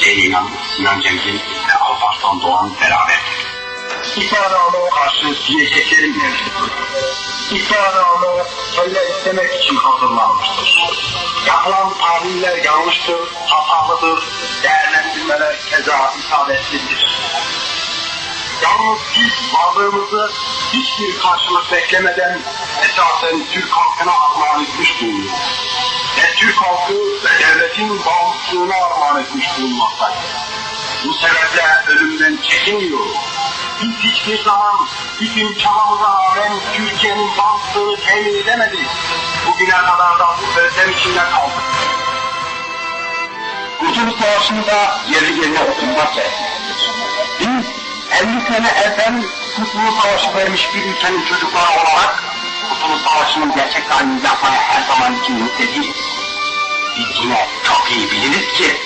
Sinan, Sinan Cemil ve Alparslan Doğan beraberdir. İsa'nam'a karşı diyeceklerim mevcuttur. İsa'namı kelle istemek için hazırlanmıştır. Yapılan tahliller yanlıştır, hatalıdır, değerlendirmeler keza isabetlidir. Yalnız biz varlığımızı hiçbir karşılık beklemeden esasen Türk halkına armağan etmiş bulunuyoruz. Ve Türk halkı ve devletin bağımsızlığına armağan etmiş bulunmaktayız. Bu sebeple ölümden çekinmiyoruz. Biz hiçbir zaman bütün çabamıza rağmen Türkiye'nin bağımsızlığını temin edemedik. Bugüne kadar da bu özlem içinde kaldık. Kurtuluş Savaşı'nda yeri yerine oturmak gerekmektedir. Biz 50 sene evvel Kurtuluş Savaşı vermiş bir ülkenin çocukları olarak Kurtuluş Savaşı'nın gerçek halini yapmaya her zaman için. Biz yine çok iyi biliriz ki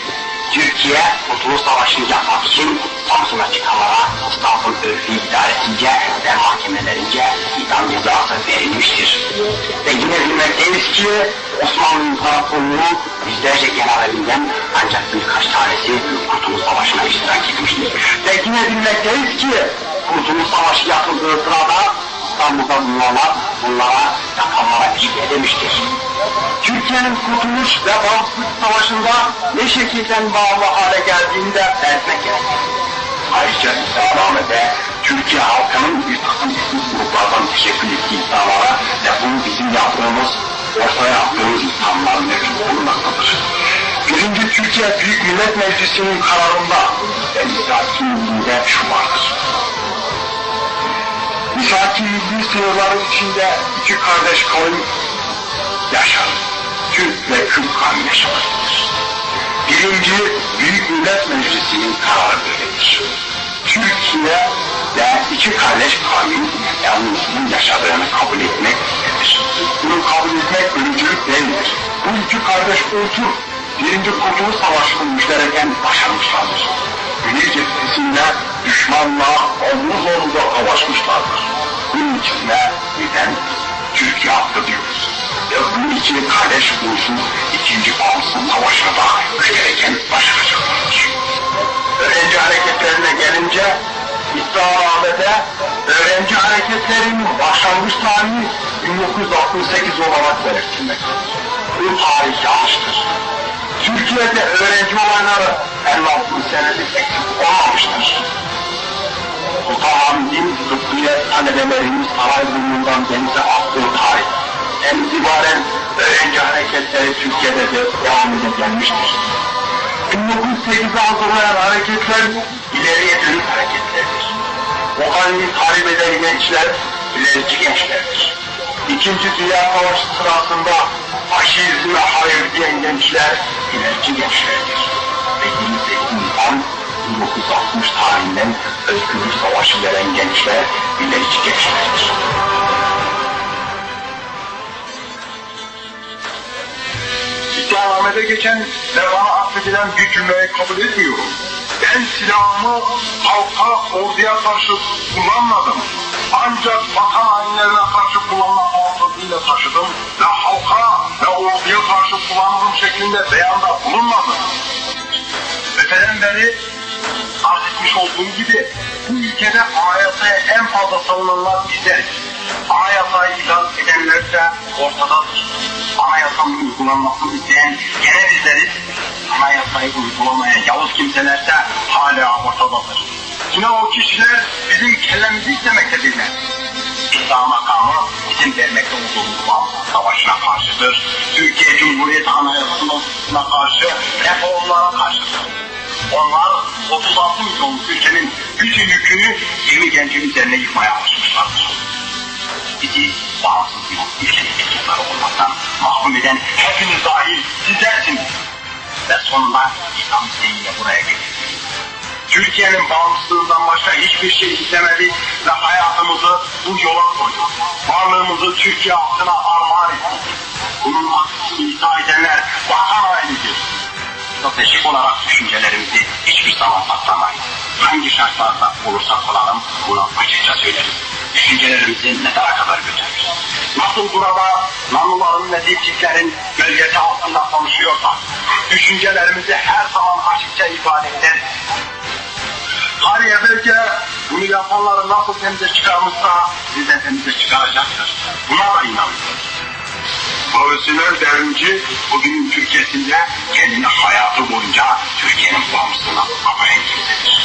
Türkiye Kurtuluş Savaşı'nı yapmak için Samsun'a çıkanlara İstanbul Örfü İdaresi'nce ve mahkemelerince idam cezası verilmiştir. Ve yine bilmekteyiz ki Osmanlı İmparatorluğu yüzlerce generalinden ancak birkaç tanesi Kurtuluş Savaşı'na iştirak etmiştir. Ve yine bilmekteyiz ki Kurtuluş Savaşı yapıldığı sırada İstanbul'da bulunanlar bunlara yapanlara işle demiştir. Türkiye'nin kurtuluş ve bağımsızlık savaşında ne şekilden bağlı hale geldiğini de belirtmek gerekir. Ayrıca iddianamede Türkiye halkının bir takım etnik gruplardan teşekkür ettiği iddialara ve bunu bizim yaptığımız, ortaya attığımız iddialar mevcut bulunmaktadır. Birinci Türkiye Büyük Millet Meclisi'nin kararında ve misaki milliğinde şu vardır. Misaki milli sınırları içinde iki kardeş kavim yaşar. Türk ve kavmi yaşamaktadır. Birinci Büyük Millet Meclisi'nin kararı böyledir. Türkiye ve iki kardeş kavmin yalnızlığın yaşadığını kabul etmek istedir. Bunu kabul etmek ölümcülük değildir. Bu iki kardeş unsur birinci Kurtuluş Savaşı'nın müştereken başarmışlardır. Güney cephesinde düşmanla omuz omuza savaşmışlardır. Bunun içine neden Türkiye hakkı diyoruz. Bu iki kardeş unsur ikinci bağımsız savaşına da müştereken başaracaklardır. Öğrenci hareketlerine gelince İddianamede öğrenci hareketlerinin başlangıç tarihi 1968 olarak belirtilmektedir. Bu tarih yanlıştır. Türkiye'de öğrenci olayları 56 senedir eksik olmamıştır. Sultanahmet'in tıbbiyet talebelerinin saray burnundan denize attığı tarih itibaren öğrenci hareketleri Türkiye'de de devam ede gelmiştir. 1908'de hazırlayan hareketler ileriye dönük hareketlerdir. O halini tahrip eden gençler ilerici gençlerdir. İkinci Dünya Savaşı sırasında faşizme hayır diyen gençler ilerici gençlerdir. Ve 28 Nisan 1960 tarihinden özgürlük savaşı veren gençler ilerici gençlerdir. İddianamede geçen ve bana affedilen bir cümleyi kabul etmiyorum. Ben silahımı halka, orduya karşı kullanmadım. Ancak vatan hainlerine karşı kullanmak mantığıyla taşıdım ve halka ve orduya karşı kullanırım şeklinde beyanda bulunmadım. Öteden beri arz etmiş olduğum gibi bu ülkede anayasaya en fazla savunanlar bizleriz. Anayasayı ilan edenler de ortadadır. Anayasanın uygulanmasını isteyen gene bizleriz. Anayasayı uygulamaya yavuz kimseler de hala ortadadır. Yine o kişiler bizim kellemizi istemektedirler. İslam makamı bizim vermekte olduğumuz bağımsız savaşına karşıdır. Türkiye Cumhuriyeti Anayasası'na karşı reformlara karşıdır. Onlar 36 milyonluk ülkenin bütün yükünü 20 gencin üzerine yıkmaya alışmışlardır. Bizi bağımsız bir ülkenin mensupları olmaktan mahrum eden hepiniz dahil sizlersiniz. Ve sonunda İslam isteğiyle buraya getirdiniz. Türkiye'nin bağımsızlığından başka hiçbir şey istemedi ve hayatımızı bu yola koyduk. Varlığımızı Türkiye halkına armağan ettik. Bunun hakkını iddia edenler vatan hainidir. Stratejik olarak düşüncelerimizi hiçbir zaman patlamayız. Hangi şartlarda olursak olalım bunu açıkça söyleriz. Düşüncelerimizi mezara kadar götürürüz. Nasıl burada nanuların ve dipçiklerin gölgesi altında konuşuyorsak, düşüncelerimizi her zaman açıkça ifade ederiz. Hari evvelce bunu yapanları nasıl temize çıkarmışsa bizi de temize çıkaracaktır. Buna da inanıyoruz. Profesyonel devrimci bugünün Türkiye'sinde kendini hayatı boyunca Türkiye'nin bağımsızlığına kapayan kimsedir.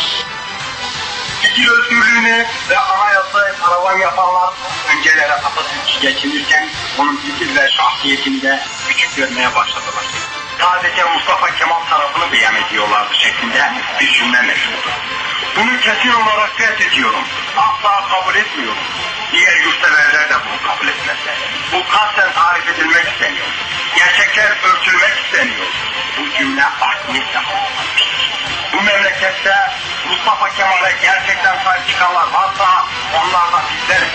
Fikir özgürlüğünü ve anayasaya karavan yapanlar öncelere Atatürk'ü geçinirken onun fikir ve şahsiyetini de küçük görmeye başladılar. Sadece Mustafa Kemal tarafını beyan ediyorlardı şeklinde bir cümle meşhurdu. Bunu kesin olarak reddediyorum. Asla kabul etmiyorum. Diğer yurtseverler de bunu kabul etmezler. Bu kasten tarif edilmek isteniyor. Gerçekler örtülmek isteniyor. Bu cümle art niyetle. Bu memlekette Mustafa Kemal'e gerçekten sahip varsa onlar da bizleriz.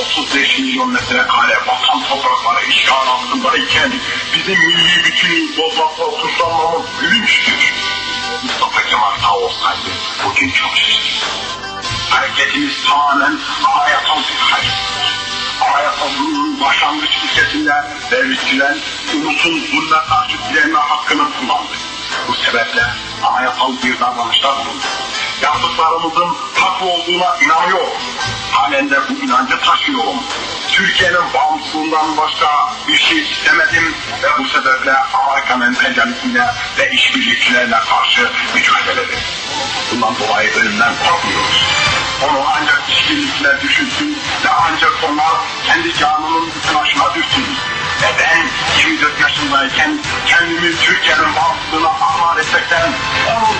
35 milyon metrekare vatan toprakları işgal altındayken bizim milli bütünlüğü bozmakla suçlanmamız gülünçtür. Mustafa Kemal sağ olsaydı bugün şaşırır. Hareketimiz tamamen anayasal bir harekettir. Anayasalının başlangıç ilkesinde devletçiler ulusun zulme karşı direnme hakkını kullandı. Bu sebeple anayasal bir davranışta bulundu. Yaptıklarımızın haklı olduğuna inanıyorum. Halen de bu inancı taşıyorum. Türkiye'nin bağımsızlığından başka bir şey istemedim ve bu sebeple Amerikan emperyalizmine ve işbirlikçilerine karşı mücadele ettim. Bundan dolayı ölümden korkmuyoruz. Onu ancak işbirlikçiler düşünsün ve ancak onlar kendi canının bütün aşına düşsün. Ve ben 24 yaşındayken kendimi Türkiye'nin bağımsızlığına aklına ahvar etmekten, onun